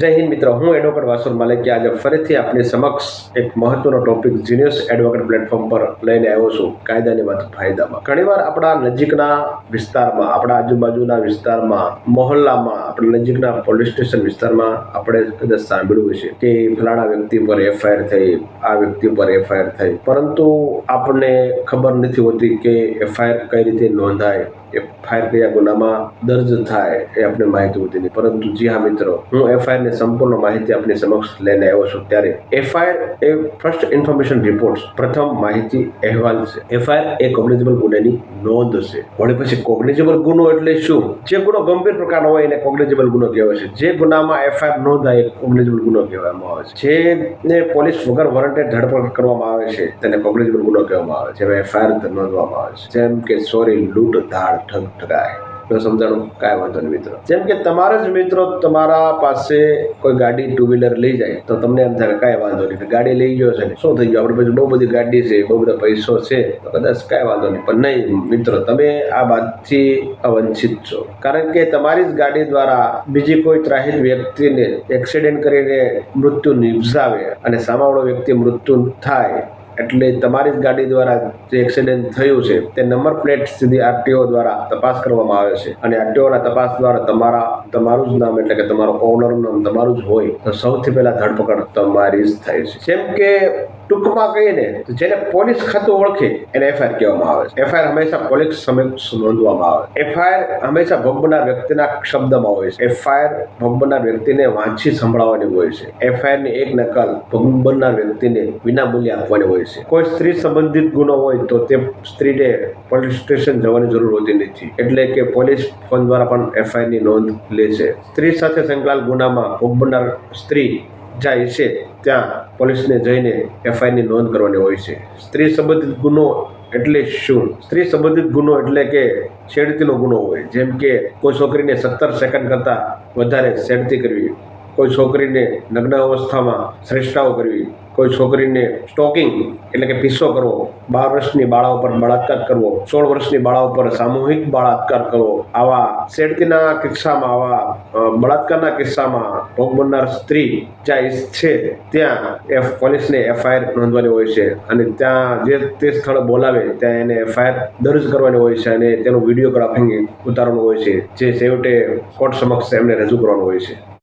જય હિન્દ મિત્રો, હું એડવોકેટ વાસુર માલિકી આજે ફરીથી આપની સમક્ષ એક મહત્વનો ટોપિક જીનિયસ એડવોકેટ પ્લેટફોર્મ પર લઈને આવ્યો છું, કાયદાની વાત ફાયદામાં. ઘણીવાર આપણા નજીકના વિસ્તારમાં, આપણા આજુબાજુના વિસ્તારમાં, મહોલ્લામાં, આપણા નજીકના પોલીસ સ્ટેશન વિસ્તારમાં આપણે કદાચ સાંભળ્યું છે કે ફલાણા વ્યક્તિ પર એફઆઈઆર થઈ, આ વ્યક્તિ પર એફઆઈઆર થઈ. પરંતુ આપણને ખબર નથી હોતી કે એફઆઈઆર કઈ રીતે નોંધાય એફઆઈઆર કયા ગુનામાં દર્જ થાય એ આપણે માહિતી હોતી નહીં પરંતુ જી હા મિત્રો, હું એફઆઈઆરની સંપૂર્ણ માહિતી આપની સમક્ષ લઈને આવ્યો છું ત્યારે એફઆઈઆર એ ફર્સ્ટ ઇન્ફોર્મેશન રિપોર્ટ પ્રથમ માહિતી અહેવાલ છે. એફઆઈઆર એ કોગ્નિઝેબલ ગુનાની નોંધ છે. વળી પછી કોગ્નિઝેબલ ગુનો એટલે શું? જે ગુનો ગંભીર પ્રકારનો હોય એને કોગ્નિઝેબલ ગુનો કહેવાય છે. જે ગુનામાં એફઆઈઆર નોંધાય એ કોગ્નિઝેબલ ગુનો કહેવામાં આવે છે. જેને પોલીસ વગર વોરંટે ધરપકડ કરવામાં આવે છે તેને કોગ્નિઝેબલ ગુનો કહેવામાં આવે છે. જેમાં એફઆઈઆર નોંધવામાં આવે છે. જેમ કે ચોરી લૂંટ, ધાડ ઠગ ઠગાય. તો સમજાણું? કાંઈ વાંધો નહીં મિત્રો. જેમ કે તમારા જ મિત્રો તમારા પાસે કોઈ ગાડી ટુ વ્હીલર લઈ જાય, તો તમને એમ થાય કાંઈ વાંધો નહીં. ગાડી લઈ ગયો છે ને, શું થઈ ગયું? આપણે પછી બહુ બધી ગાડી છે, બહુ બધા પૈસો છે, તો કદાચ કાંઈ વાંધો નહીં. પણ નહીં, મિત્રો, તમે આ વાતથી અવંચિત છો. કારણ કે તમારી જ ગાડી દ્વારા બીજી કોઈ ત્રાહિત વ્યક્તિને એક્સિડન્ટ કરીને મૃત્યુ નિપજાવે અને સામાવાળો વ્યક્તિ મૃત્યુ થાય એટલે તમારી જ ગાડી દ્વારા જે એક્સિડન્ટ થયું છે, તે નંબર પ્લેટ સીધી આરટીઓ દ્વારા તપાસ કરવામાં આવે છે. અને આરટીઓના તપાસ દ્વારા તમારા તમારું જ નામ એટલે કે તમારો ઓનરનું નામ તમારું જ હોય, તો સૌથી પહેલા ધરપકડ તમારી જ થાય છે. જેમ કે ટૂંકમાં કહીએ ને તો જેને પોલીસ ખાતું ઓળખે, એને એફઆઈઆર કહેવામાં આવે છે. એફઆઈઆર હંમેશા પોલીસ સમક્ષ નોંધવામાં આવે એફઆઈઆર હંમેશા ભોગ વ્યક્તિના શબ્દમાં હોય છે. એફઆઈઆર ભોગ વ્યક્તિને વાંચી સંભળાવવાની હોય છે. એફઆઈઆરની એક નકલ ભોગ વ્યક્તિને વિના મૂલ્યે આપવાની હોય છે. કોઈ સ્ત્રી સંબંધિત ગુનો હોય, તો તે સ્ત્રીને પોલીસ સ્ટેશન જવાની જરૂર હોતી નથી. એટલે કે પોલીસ ફોન દ્વારા પણ એફઆઈઆરની નોંધ લે છે. સ્ત્રી સાથે સંકળાયેલ ગુનામાં ભોગ સ્ત્રી જાય છે, ત્યાં પોલીસને જઈને એફઆઈઆરની નોંધ કરવાની હોય છે. સ્ત્રી સંબંધિત ગુનો એટલે શું? સ્ત્રી સંબંધિત ગુનો એટલે કે છેડતીનો ગુનો હોય, જેમ કે કોઈ છોકરીને સત્તર સેકન્ડ કરતાં વધારે છેડતી કરવી. કોઈ છોકરીને નગ્ન અવસ્થામાં શ્રેષ્ઠાઓ કરવી, કોઈ છોકરીને સ્ટોકિંગ એટલે કે પીસ્સો કરવો, બાર વર્ષની બાળા ઉપર બળાત્કાર કરવો, સોળ વર્ષની બાળા ઉપર સામૂહિક બળાત્કાર કરવો, આવા શેડતીના કિસ્સામાં, આવા બળાત્કારના કિસ્સામાં ભોગ બનનાર સ્ત્રી જ્યાં ઈચ્છે ત્યાં એફ પોલીસને એફઆઈઆર નોંધવાની હોય છે અને ત્યાં જે તે સ્થળ બોલાવે, ત્યાં એને એફઆઈઆર દર્જ કરવાની હોય છે અને તેનું વિડીયોગ્રાફિંગ ઉતારવાનું હોય છે, જે છેવટે કોર્ટ સમક્ષ એમને રજૂ કરવાનું હોય છે.